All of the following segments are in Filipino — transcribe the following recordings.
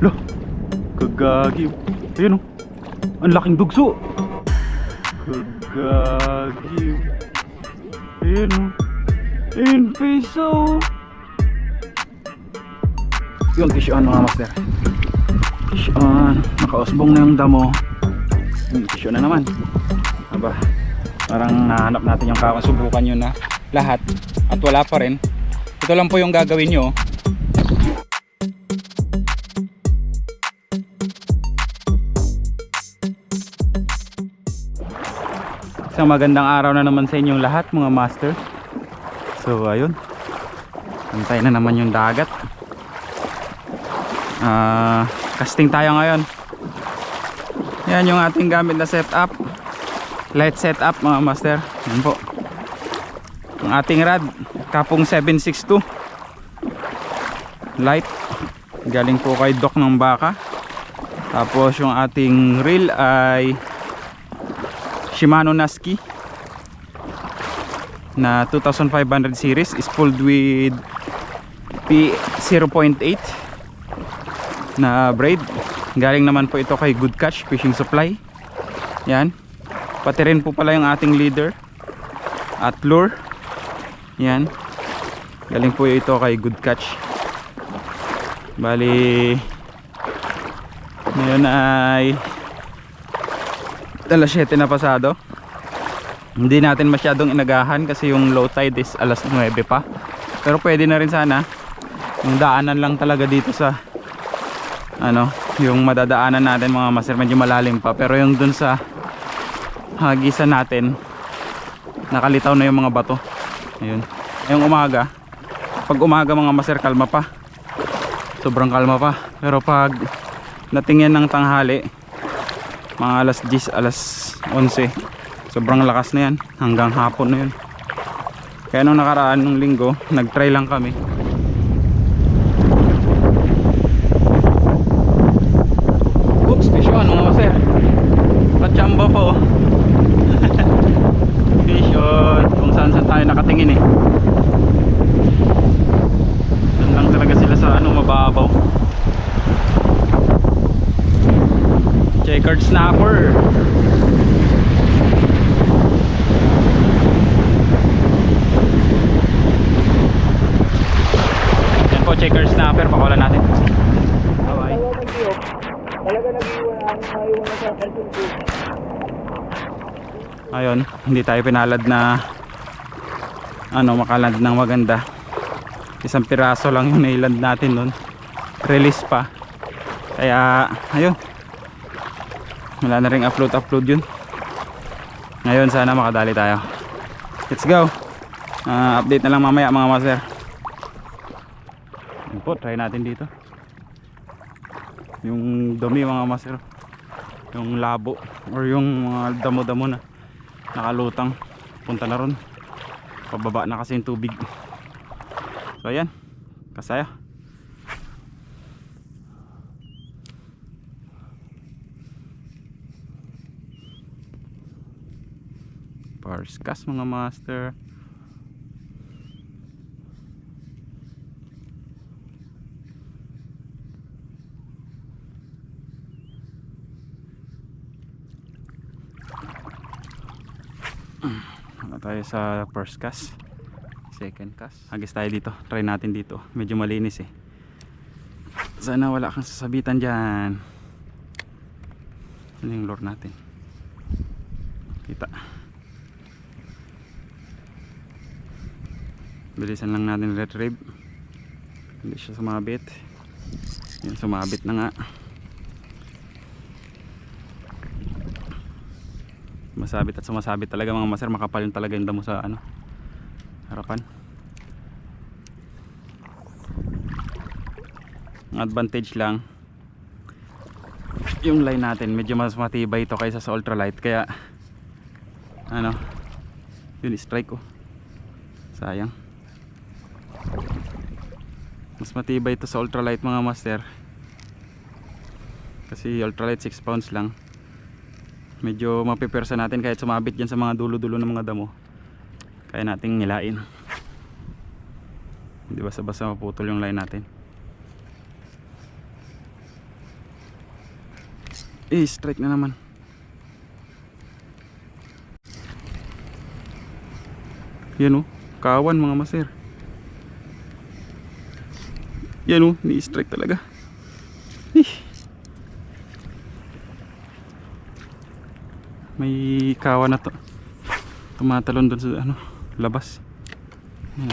Lo, kagagi. Ayun oh. Ang laking dugso. Kagagi. Ayun oh. Ayun, piso. Yun, fish on mga master. Fish on. Nakausbong na yung damo. Hmm, fish on na naman. Aba, parang nahanap natin yung kawan. Subukan nyo na lahat. At wala pa rin. Ito lang po yung gagawin nyo. Isang magandang araw na naman sa inyong lahat mga master. So ayun. Antay na naman yung dagat. Ah, casting tayo ngayon. Yan yung ating gamit na setup. Light setup mga master. Yan po. Ang ating rad, kapong 762. Light. Galing po kay Doc ng Baka. Tapos yung ating reel ay Shimano Naski na 2500 series is pulled with P0.8 na braid. Galing naman po ito kay Good Catch Fishing Supply. Yan. Pati rin po pala yung ating leader at lure yan. Galing po ito kay Good Catch bali ngayon ay alas 7 na pasado. Hindi natin masyadong inagahan kasi yung low tide is alas 9 pa. Pero pwede na rin sana. Yung daanan lang talaga dito sa ano yung madadaanan natin mga master medyo malalim pa. Pero yung dun sa hagisan natin nakalitaw na yung mga bato. Ayun. Yung umaga pag umaga mga master kalma pa. Sobrang kalma pa. Pero pag natingin ng tanghali mga alas 10 alas 11 sobrang lakas na yan. Hanggang hapon na yun. Kaya nung nakaraan nung linggo nag try lang kami oops fish on mga maser pachamba po fish on kung saan saan tayo nakatingin eh doon lang talaga sila sa ano mababaw checkered snapper checkered snapper pakulan natin. Bye Talaga nag-iwan na sa ayun hindi tayo pinalad na ano makaland ng maganda. Isang piraso lang yung nailand natin nun. Release pa. Kaya ayun. Wala na rin upload upload yun. Ngayon sana makadali tayo. Let's go. Ah, update na lang mamaya mga master yun po try natin dito. Yung dumi mga master yung labo or yung mga damo damo na nakalutang. Punta na ron. Pababa na kasi yung tubig. So ayan. Kasaya. Parskas mga master tayo sa first cast. Second cast. Hagis tayo dito. Try natin dito. Medyo malinis eh. Sana wala kang sasabitan dyan. Ano yung lure natin? Kita. Bilisan lang natin retrieve hindi siya sumabit. Yan sumabit na nga masabit at sumasabit talaga mga maser makapal yung talaga yung damo sa ano harapan. Ang advantage lang. Yung line natin medyo mas matibay ito kaysa sa ultralight kaya ano yun strike ko sayang. Mas matibay ito sa ultralight mga master. Kasi ultralight 6 pounds lang medyo mapipersa natin kahit sumabit dyan sa mga dulo-dulo ng mga damo kaya nating nilain hindi basta-basta maputol yung line natin Eh, strike na naman. Yan oh, kawan mga master. Yan oh, ni-strike talaga. Eh. May kawan na to. Tumatalon doon sa ano, labas. Ah,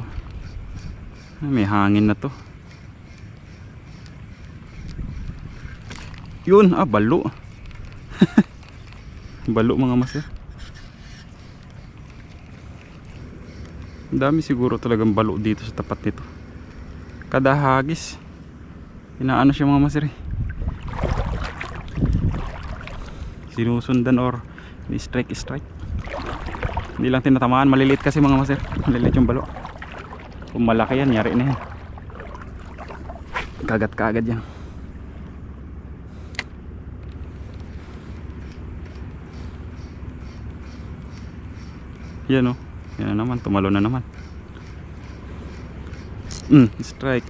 May hangin na to. Yun, ah, balo. balo mga master. Ang dami siguro talagang balo dito sa tapat nito. Kada hagis. Inaano siya mga master eh. Sinusundan or strike strike. Hindi lang tinatamaan, maliliit kasi mga master. Maliliit yung balo. Kung malaki yan, yari na yan. Kagat kaagad yan. Yan o. Yan na naman. Tumalo na naman. Mm, strike.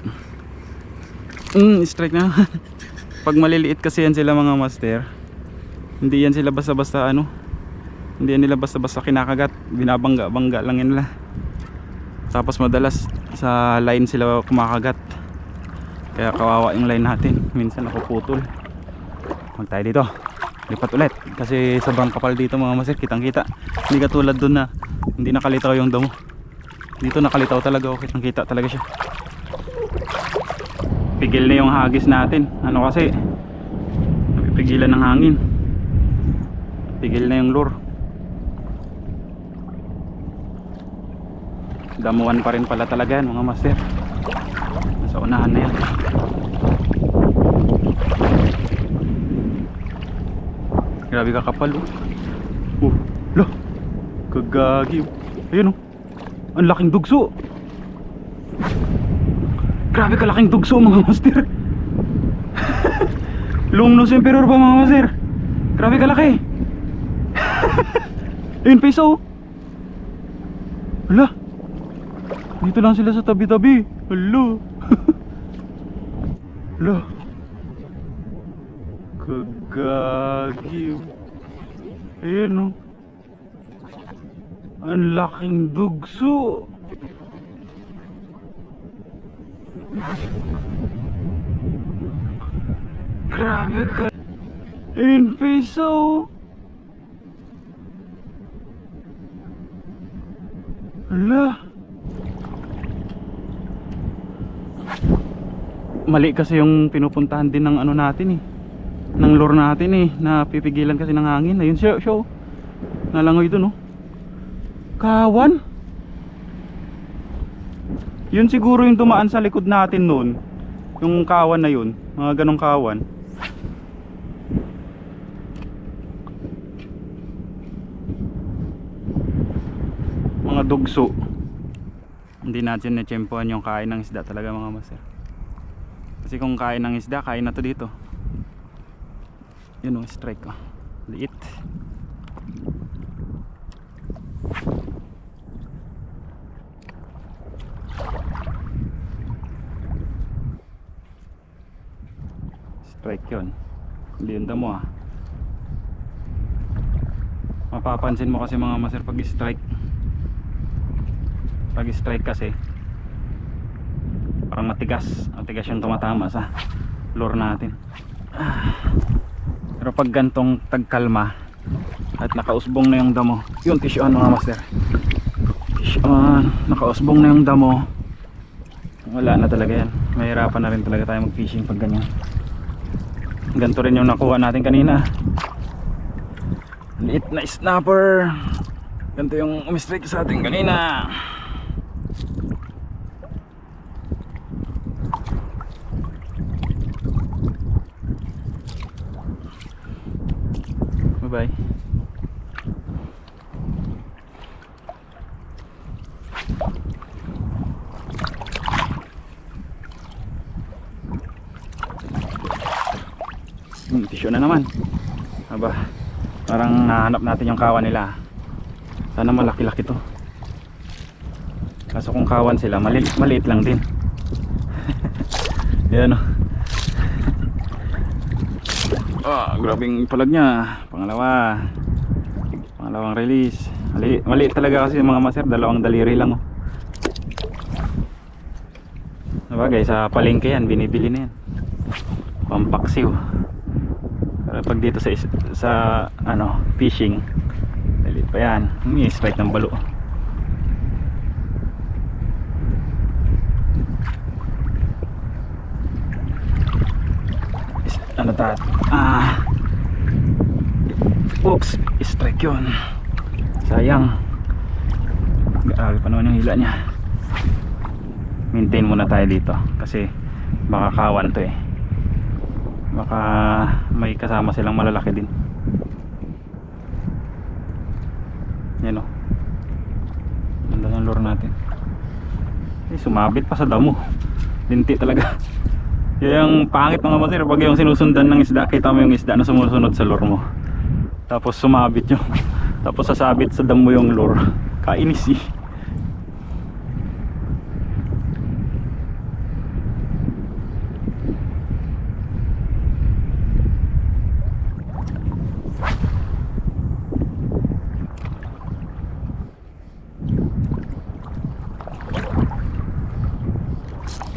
Mm, strike na. Pag maliliit kasi yan sila mga master. Hindi yan sila basta-basta ano. Hindi nila basta-basta kinakagat. Binabangga-bangga lang nila. Tapos madalas sa line sila kumakagat. Kaya kawawa yung line natin. Minsan nakuputol. Huwag tayo dito. Lipat ulit. Kasi sobrang kapal dito mga master. Kitang kita. Hindi katulad dun na hindi nakalitaw yung damo. Dito nakalitaw talaga. Okay, kitang kita talaga siya. Pigil na yung hagis natin. Ano kasi? Napipigilan ng hangin. Pigil na yung lure. Damuan pa rin pala talaga yan mga master. Nasa unahan na yan. Grabe ka kapal oh. Oh, lo. Kagagi. oh. Ayun oh. Ang laking dugso. Grabe kalaking dugso mga master. Lumnos emperor pa mga master. Grabe kalaki. Ayun piso. oh. Hala. Dito lang sila sa tabi-tabi. Hala. Hala. Kagagi. Ayan oh. Ang laking dugso. Grabe ka. In piso. Hala. Mali kasi yung pinupuntahan din ng ano natin eh. Ng lure natin eh. Na pipigilan kasi ng hangin. Ayun siya, show. Nalangoy dun oh. Kawan. Yun siguro yung dumaan sa likod natin noon. Yung kawan na yun. Mga ganong kawan. Mga dugso. Hindi natin na-tsempohan yung kain ng isda talaga mga master. Kasi kung kain ng isda, kain na to dito. Yun o, strike ko. Liit. Strike yun. Hindi yun damo ah. Mapapansin mo kasi mga master pag strike. Pag strike kasi parang matigas. Matigas yung tumatama sa lure natin. Ah. Pero pag gantong tagkalma at nakausbong na yung damo, yun tisyoan mga master. Tisyoan, nakausbong na yung damo. Wala na talaga yan. Mahirapan na rin talaga tayo mag-fishing pag ganyan. Ganito rin yung nakuha natin kanina. Liit na snapper. Ganito yung umistrike sa atin kanina. Bye bye. Tissue na naman. Aba, parang nahanap natin yung kawan nila. Sana malaki-laki to. Kaso kung kawan sila, maliit, maliit lang din. Yan o. Ah, grabing palag niya. Pangalawa. Pangalawang release. Mali, mali talaga kasi mga master, dalawang daliri lang oh. Sabagay, sa palengke yan, binibili na yan. Pampaksiw. Pero pag dito sa sa ano, fishing, dali pa yan. May strike ng balo. Ano ta? Ah. Oops, strike yun. Sayang. Grabe pa naman yung hila niya. Maintain muna tayo dito kasi baka kawan to eh. Baka may kasama silang malalaki din. Yan o. Ganda ng lure natin. Eh, sumabit pa sa damo. Linti talaga. Yung pangit mga masir pag yung sinusundan ng isda, kita mo yung isda na sumusunod sa lure mo. Tapos sumabit yung tapos sasabit sa damo yung lure. Kainis eh.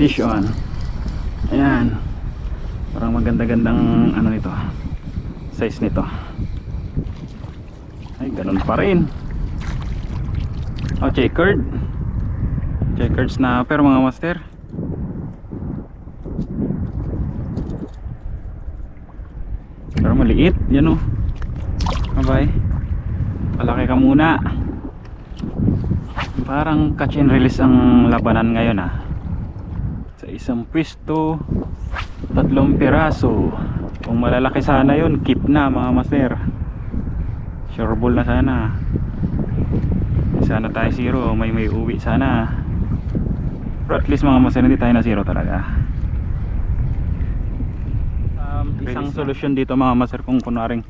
Fish on ayan. Parang maganda-gandang ano nito size nito. Ay ganun pa rin. Oh checkered. Checkered snapper mga master. Pero maliit yan o abay. Palaki ka muna. Parang catch and release ang labanan ngayon ah isang pwesto tatlong piraso. Kung malalaki sana yun keep na mga master. Sure ball na sana. Sana tayo zero may may uwi sana. Pero at least mga master hindi tayo na zero talaga. Um, isang solusyon dito mga master kung kunwaring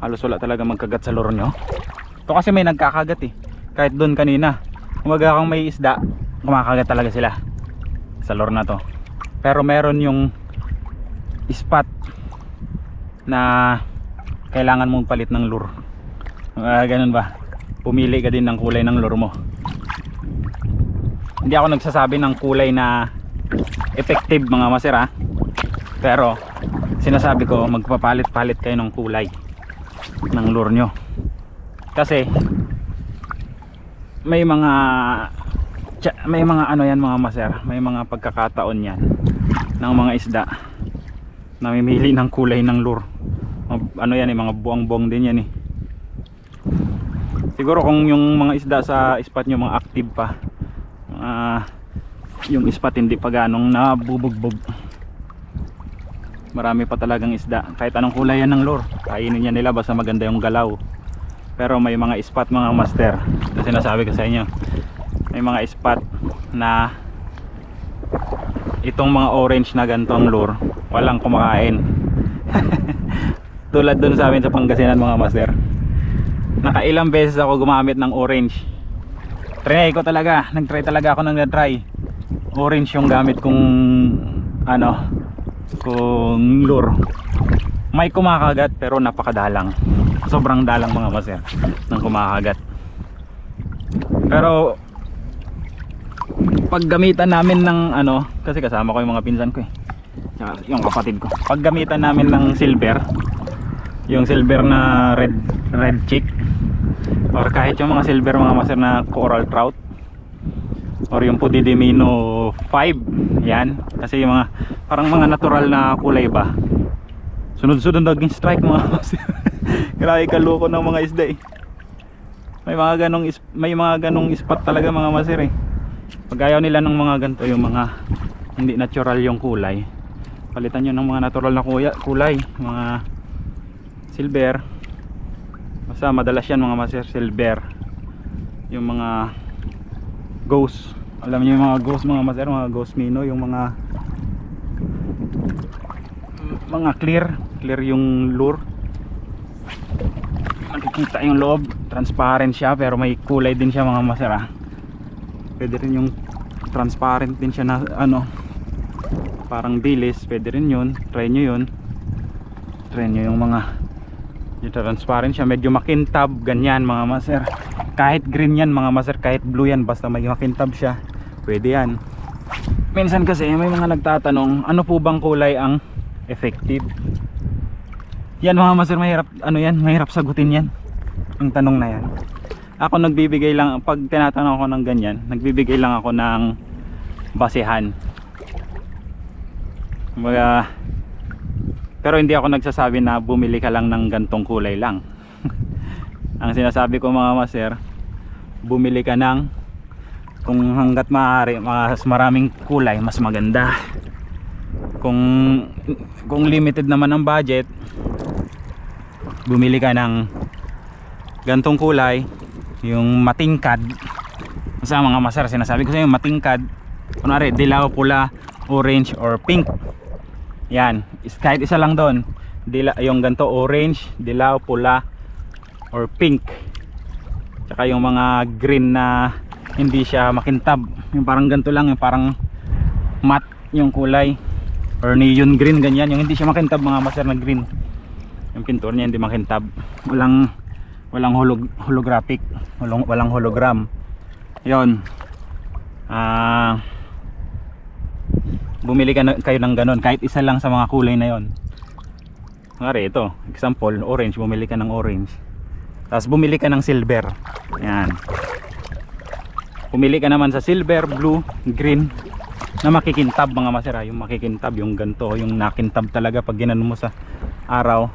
halos wala talaga magkagat sa lure nyo. Ito kasi may nagkakagat eh. Kahit doon kanina kumaga kung may isda kumakagat talaga sila sa lure na to. Pero meron yung spot na kailangan mong palit ng lure. Ah, ganun ba? Pumili ka din ng kulay ng lure mo. Hindi ako nagsasabi ng kulay na effective mga masira pero sinasabi ko magpapalit-palit kayo ng kulay ng lure nyo. Kasi may mga may mga ano yan mga maser. May mga pagkakataon yan ng mga isda. Namimili ng kulay ng lure. Ano yan eh mga buang buang din yan eh. Siguro kung yung mga isda sa spot nyo mga active pa mga yung spot hindi pa ganong nabubugbog. Marami pa talagang isda. Kahit anong kulay yan ng lure kainin yan nila basta maganda yung galaw. Pero may mga spot mga master na sinasabi ko sa inyo may mga spot na itong mga orange na gantong lure walang kumakain. Tulad dun sa amin sa Pangasinan mga master. Nakailang beses ako gumamit ng orange. Try ko talaga nagtry talaga ako nang nagtry orange yung gamit kong ano kung lure. May kumakagat pero napakadalang. Sobrang dalang mga maser ng kumakagat. Pero paggamitan namin ng ano kasi kasama ko yung mga pinsan ko eh. Yung kapatid ko. Paggamitan namin ng silver. Yung silver na red red chick. Or kahit yung mga silver mga maser na coral trout. Or yung Pudidimino 5 yan. Kasi yung mga parang mga natural na kulay ba? Sunod-sunod naging strike mga maser grabe kaloko ng mga isda eh. May mga ganong may mga ganong spot talaga mga maser eh pag ayaw nila ng mga ganito yung mga hindi natural yung kulay palitan nyo ng mga natural na kuya, kulay mga silver. Basta madalas yan mga maser silver. Yung mga ghost. Alam niyo yung mga ghost mga maser mga ghost mino yung mga mga clear clear yung lure. Makikita yung loob transparent siya pero may kulay din siya mga maser ah. Pwede rin yung transparent din siya na ano parang bilis. Pwede rin yun. Try nyo yun. Try nyo yung mga yung transparent siya. Medyo makintab ganyan mga master kahit green yan mga master kahit blue yan basta may makintab siya. Pwede yan. Minsan kasi may mga nagtatanong ano po bang kulay ang effective? Yan mga master mahirap ano yan? Mahirap sagutin yan. Yung tanong na yan ako nagbibigay lang pag tinatanong ako ng ganyan nagbibigay lang ako ng basehan. Mga pero hindi ako nagsasabi na bumili ka lang ng gantong kulay lang. Ang sinasabi ko mga master bumili ka ng kung hanggat maaari mas maraming kulay mas maganda. Kung kung limited naman ang budget bumili ka ng gantong kulay yung matingkad. Sa mga master sinasabi ko sa inyo matingkad. Kunwari dilaw pula orange or pink. Yan. Is- kahit isa lang doon. Dila, yung ganto orange dilaw pula or pink. Tsaka yung mga green na hindi siya makintab. Yung parang ganto lang yung parang matte yung kulay. Or neon green ganyan. Yung hindi siya makintab mga master na green. Yung pintura niya hindi makintab. Walang walang holog, holographic walang, walang hologram yon ah bumili ka kayo ng ganon kahit isa lang sa mga kulay na yon Ngari ito, example, orange, bumili ka ng orange. Tapos bumili ka ng silver. Yan. Pumili ka naman sa silver, blue, green na makikintab mga masera, yung makikintab, yung ganto, yung nakintab talaga pag ginano mo sa araw.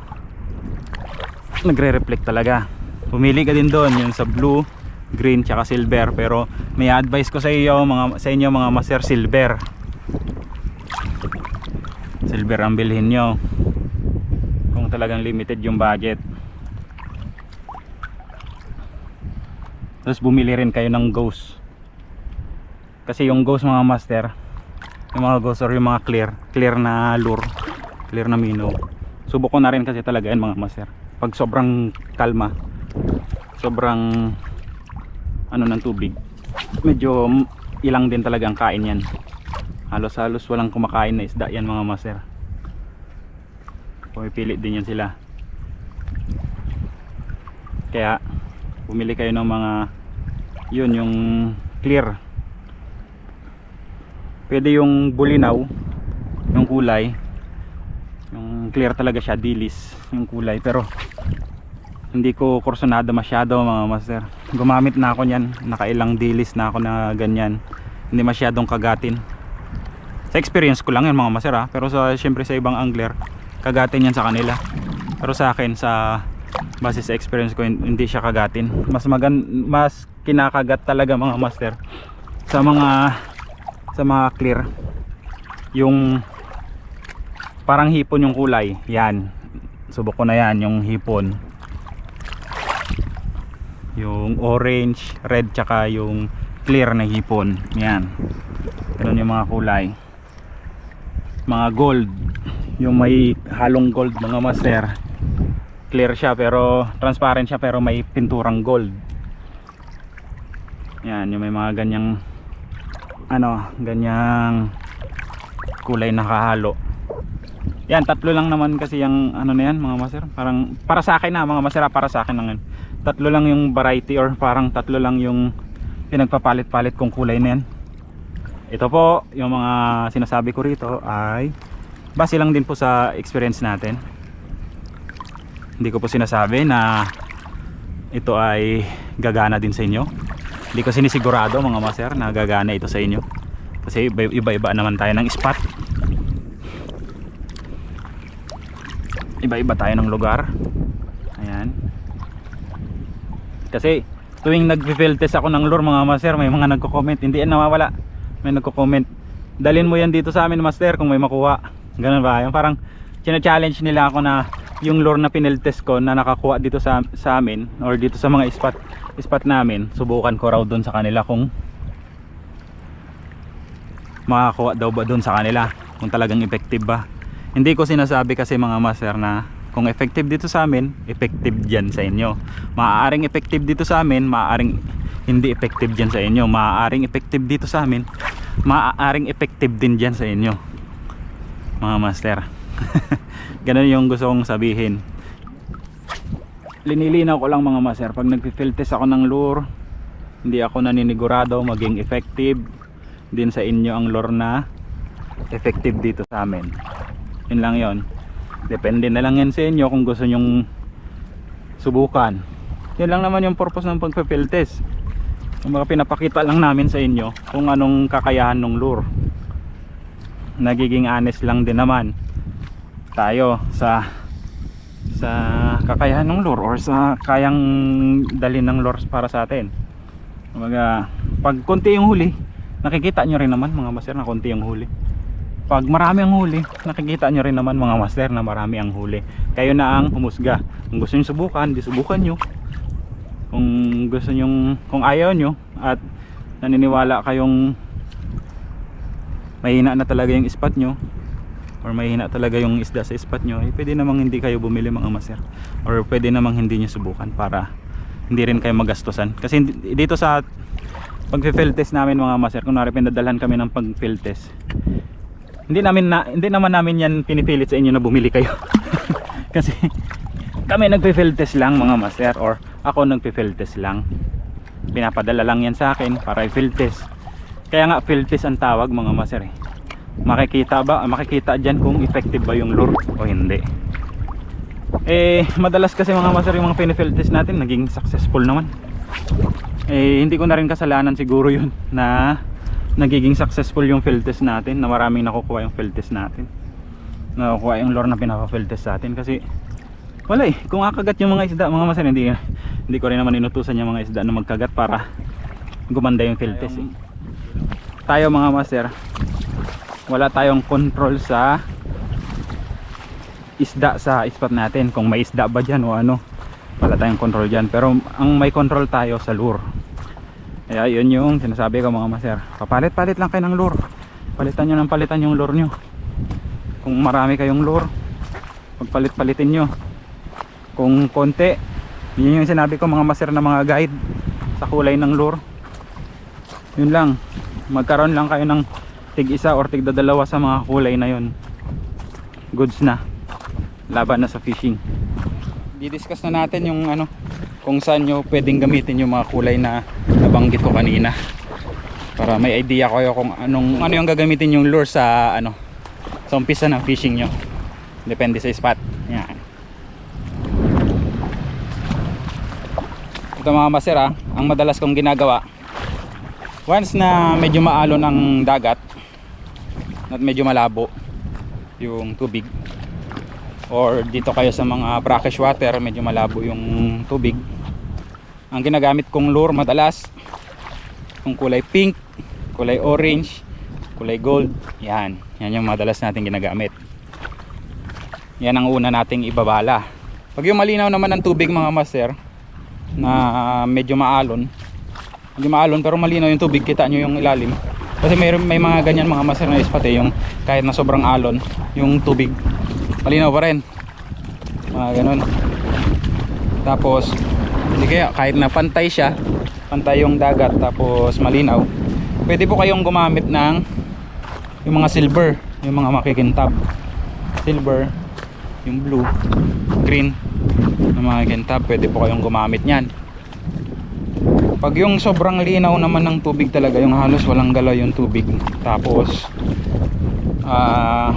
Nagre-reflect talaga. Pumili ka din doon yung sa blue, green, tsaka silver. Pero may advice ko sa iyo mga sa inyo mga master silver. Silver ang bilhin nyo. Kung talagang limited yung budget. Tapos bumili rin kayo ng ghost. Kasi yung ghost mga master yung mga ghost or yung mga clear clear na lure clear na minnow subok ko na rin kasi talaga yan mga master. Pag sobrang kalma sobrang ano ng tubig. Medyo ilang din talaga ang kain yan. Halos halos walang kumakain na isda yan mga master. Pumipili din yan sila. Kaya bumili kayo ng mga yun yung clear. Pwede yung bulinaw yung kulay. Yung clear talaga siya dilis yung kulay. Pero hindi ko kursunado masyado mga master. Gumamit na ako niyan. Nakailang dilis na ako na ganyan. Hindi masyadong kagatin. Sa experience ko lang yan mga master ha pero sa syempre sa ibang angler kagatin yan sa kanila. Pero sa akin sa base sa experience ko hin- hindi siya kagatin. Mas magan mas kinakagat talaga mga master sa mga sa mga clear. Yung parang hipon yung kulay. Yan. Subok ko na yan yung hipon yung orange red tsaka yung clear na hipon. Yan. Ganun yung mga kulay. Mga gold. Yung may halong gold mga master. Clear siya pero transparent siya pero may pinturang gold. Yan yung may mga ganyang ano ganyang kulay nakahalo. Yan tatlo lang naman kasi yung ano na yan mga master. Parang para sa akin na mga master ah, para sa akin lang yan tatlo lang yung variety or parang tatlo lang yung pinagpapalit-palit kong kulay na yan. Ito po yung mga sinasabi ko rito ay base lang din po sa experience natin. Hindi ko po sinasabi na ito ay gagana din sa inyo. Hindi ko sinisigurado mga master na gagana ito sa inyo. Kasi iba- iba-iba naman tayo ng spot. Iba-iba tayo ng lugar kasi tuwing nag-field test ako ng lure mga master may mga nagko-comment. Hindi yan nawawala. May nagko-comment. Dalin mo yan dito sa amin master kung may makuha. Ganun ba? Yung parang challenge nila ako na yung lure na pinel-test ko na nakakuha dito sa, sa amin or dito sa mga spot spot namin subukan ko raw doon sa kanila kung makakuha daw ba doon sa kanila kung talagang effective ba. Hindi ko sinasabi kasi mga master na kung effective dito sa amin effective dyan sa inyo maaaring effective dito sa amin maaaring hindi effective dyan sa inyo maaaring effective dito sa amin maaaring effective din dyan sa inyo mga master Ganun yung gusto kong sabihin. Linilinaw ko lang mga master, pag nagpi-field ako ng lure, hindi ako naninigurado maging effective din sa inyo ang lure na effective dito sa amin. Yun lang yon. Depende na lang yan sa inyo kung gusto nyong subukan. Yun lang naman yung purpose ng pagpe-field test. Mga pinapakita lang namin sa inyo kung anong kakayahan ng lure. Nagiging honest lang din naman tayo sa sa kakayahan ng lure or sa kayang dalhin ng lure para sa atin. Kumbaga, pag konti yung huli, nakikita nyo rin naman mga master na konti yung huli. Pag marami ang huli, nakikita nyo rin naman mga master na marami ang huli. Kayo na ang humusga. Kung gusto nyo subukan, di subukan nyo. Kung gusto nyo, kung ayaw nyo at naniniwala kayong mahina na talaga yung spot nyo or mahina talaga yung isda sa spot nyo, eh, pwede namang hindi kayo bumili mga master. Or pwede namang hindi nyo subukan para hindi rin kayo magastusan. Kasi dito sa pag-field test namin mga master, kung nari pinadalhan kami ng pag-field test, hindi namin na, hindi naman namin yan pinipilit sa inyo na bumili kayo. Kasi kami nagpe-field test lang mga master or ako nagpe-field test lang. Pinapadala lang yan sa akin para i-field test. Kaya nga field test ang tawag mga master eh. Makikita ba, makikita diyan kung effective ba yung lure o hindi. Eh madalas kasi mga master yung mga pinifield test natin naging successful naman. Eh hindi ko na rin kasalanan siguro yun na nagiging successful yung field test natin na maraming nakukuha yung field test natin. Nakukuha yung lure na pinaka-field test sa kasi wala eh. Kung kakagat yung mga isda mga masan hindi, hindi ko rin naman inutusan yung mga isda na magkagat para gumanda yung field test. Eh. tayo mga master. Wala tayong control sa isda sa spot natin. Kung may isda ba dyan o ano wala tayong control dyan. Pero ang may control tayo sa lure kaya yun yung sinasabi ko mga master. Papalit-palit lang kayo ng lure. Palitan nyo ng palitan yung lure nyo. Kung marami kayong lure pagpalit-palitin nyo. Kung konti yun yung sinabi ko mga master na mga guide sa kulay ng lure. Yun lang. Magkaroon lang kayo ng tig isa or tig dalawa sa mga kulay na yun. Goods na. Laban na sa fishing. Didiscuss na natin yung ano kung saan nyo pwedeng gamitin yung mga kulay na nabanggit ko kanina. Para may idea kayo kung anong ano yung gagamitin yung lure sa ano sa umpisa ng fishing nyo. Depende sa spot. Yan. Ito mga master ah, ang madalas kong ginagawa once na medyo maalon ang dagat at medyo malabo yung tubig or dito kayo sa mga brackish water medyo malabo yung tubig. Ang ginagamit kong lure madalas kung kulay pink kulay orange kulay gold. Yan yan yung madalas natin ginagamit. Yan ang una nating ibabala. Pag yung malinaw naman ang tubig mga master na medyo maalon medyo maalon pero malinaw yung tubig kita nyo yung ilalim. Kasi may, may mga ganyan mga master na spot eh yung kahit na sobrang alon yung tubig malinaw pa rin. Mga ganun. Tapos hindi kaya kahit na pantay siya pantay yung dagat tapos malinaw pwede po kayong gumamit ng yung mga silver yung mga makikintab. Silver yung blue green na mga kintab pwede po kayong gumamit nyan pag yung sobrang linaw naman ng tubig talaga yung halos walang galaw yung tubig tapos ah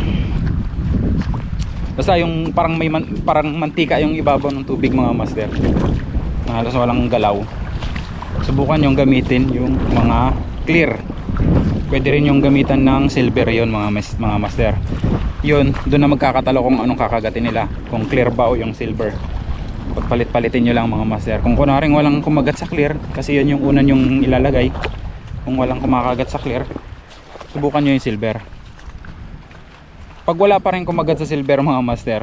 basta yung parang may man, parang mantika yung ibabaw ng tubig mga master. Na halos walang galaw. Subukan yung gamitin yung mga clear. Pwede rin yung gamitan ng silver yon mga, mas- mga master. Yun doon na magkakatalo kung anong kakagatin nila. Kung clear ba o yung silver. Pagpalit-palitin nyo lang mga master. Kung kunaring walang kumagat sa clear kasi yun yung unan yung ilalagay. Kung walang kumakagat sa clear subukan nyo yung silver pag wala pa rin kumagat sa silver mga master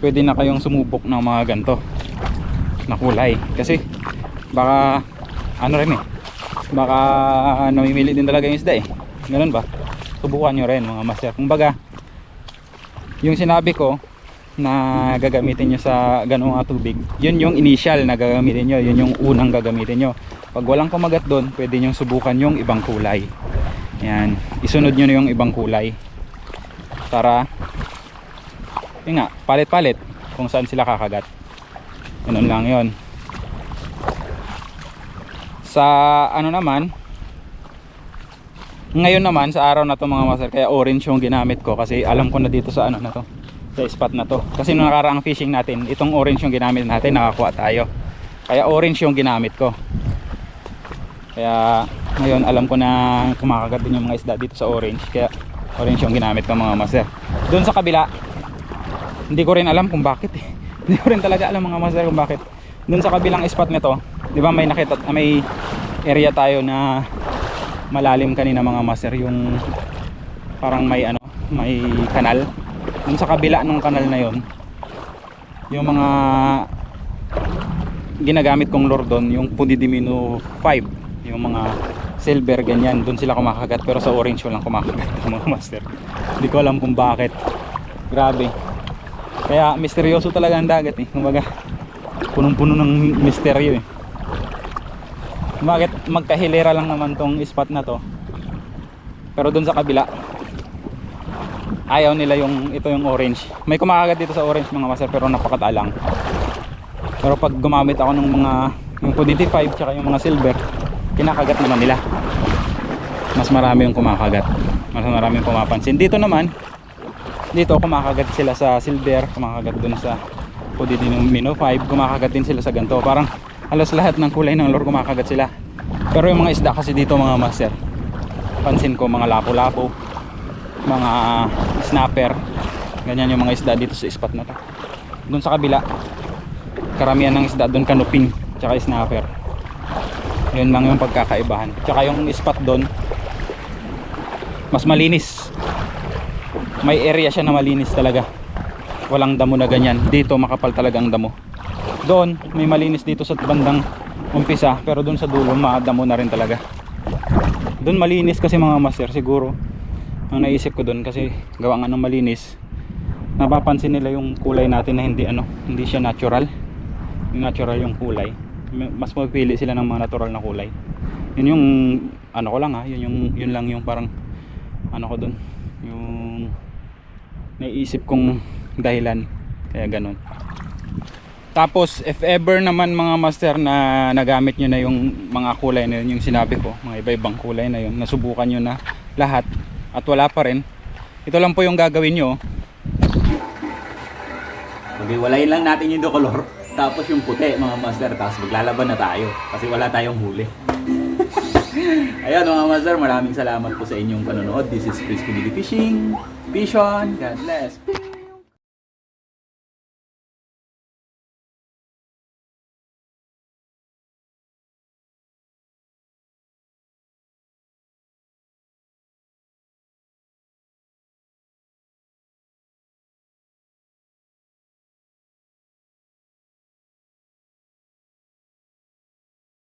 pwede na kayong sumubok ng mga ganto na kulay. Kasi baka ano rin eh baka namimili din talaga yung isda eh. Ganun ba? Subukan nyo rin mga master. Kumbaga yung sinabi ko na gagamitin nyo sa ganung tubig yun yung initial na gagamitin nyo yun yung unang gagamitin nyo. Pag walang kumagat doon pwede nyo subukan yung ibang kulay. Yan isunod nyo yung ibang kulay para yun nga palit-palit kung saan sila kakagat. Ganun lang yon sa ano naman ngayon naman sa araw na to mga master kaya orange yung ginamit ko kasi alam ko na dito sa ano na to sa spot na to. Kasi nung nakaraang fishing natin itong orange yung ginamit natin nakakuha tayo. Kaya orange yung ginamit ko. Kaya ngayon alam ko na kumakagat din yung mga isda dito sa orange. Kaya orange yung ginamit ko mga master. Doon sa kabila hindi ko rin alam kung bakit eh. hindi ko rin talaga alam mga master kung bakit. Doon sa kabilang spot nito di ba may nakita may area tayo na malalim kanina mga master yung parang may ano may kanal. Dun sa kabila ng kanal na yon yung mga ginagamit kong lure doon yung Pudidimino 5 yung mga silver ganyan. Doon sila kumakagat pero sa orange walang kumakagat mga master. Hindi ko alam kung bakit. Grabe. Kaya misteryoso talaga ang dagat eh. Kumbaga punong-puno ng misteryo eh. Bakit magkahilera lang naman tong spot na to? Pero dun sa kabila ayaw nila yung ito yung orange. May kumakagat dito sa orange mga master pero napakatalang. Pero pag gumamit ako ng mga yung Puditi 5 tsaka yung mga silver kinakagat naman nila. Mas marami yung kumakagat. Mas marami yung pumapansin. Dito naman dito kumakagat sila sa silver kumakagat dun sa Puditi Mino 5 kumakagat din sila sa ganto parang halos lahat ng kulay ng lure kumakagat sila. Pero yung mga isda kasi dito mga master pansin ko mga lapo-lapo mga snapper ganyan yung mga isda dito sa spot na to. Doon sa kabila karamihan ng isda doon kanuping tsaka snapper yun lang yung pagkakaibahan. Tsaka yung spot doon mas malinis. May area siya na malinis talaga. Walang damo na ganyan. Dito makapal talaga ang damo. Doon may malinis dito sa bandang umpisa pero doon sa dulo madamo na rin talaga. Doon malinis kasi mga master siguro. Ang naisip ko doon kasi gawa nga ng malinis napapansin nila yung kulay natin na hindi ano hindi siya natural. Natural yung kulay mas mapili sila ng mga natural na kulay. Yun yung ano ko lang ha yun yung yun lang yung parang ano ko doon yung naisip kong dahilan kaya ganun. Tapos if ever naman mga master na nagamit nyo na yung mga kulay na yun yung sinabi ko mga iba-ibang kulay na yun nasubukan nyo na lahat at wala pa rin ito lang po yung gagawin nyo. Okay, walayin lang natin yung color. Tapos yung puti, mga master. Tapos maglalaban na tayo. Kasi wala tayong huli. Ayan mga master, maraming salamat po sa inyong panonood. This is Chris Comedy Fishing. Fish on. God bless.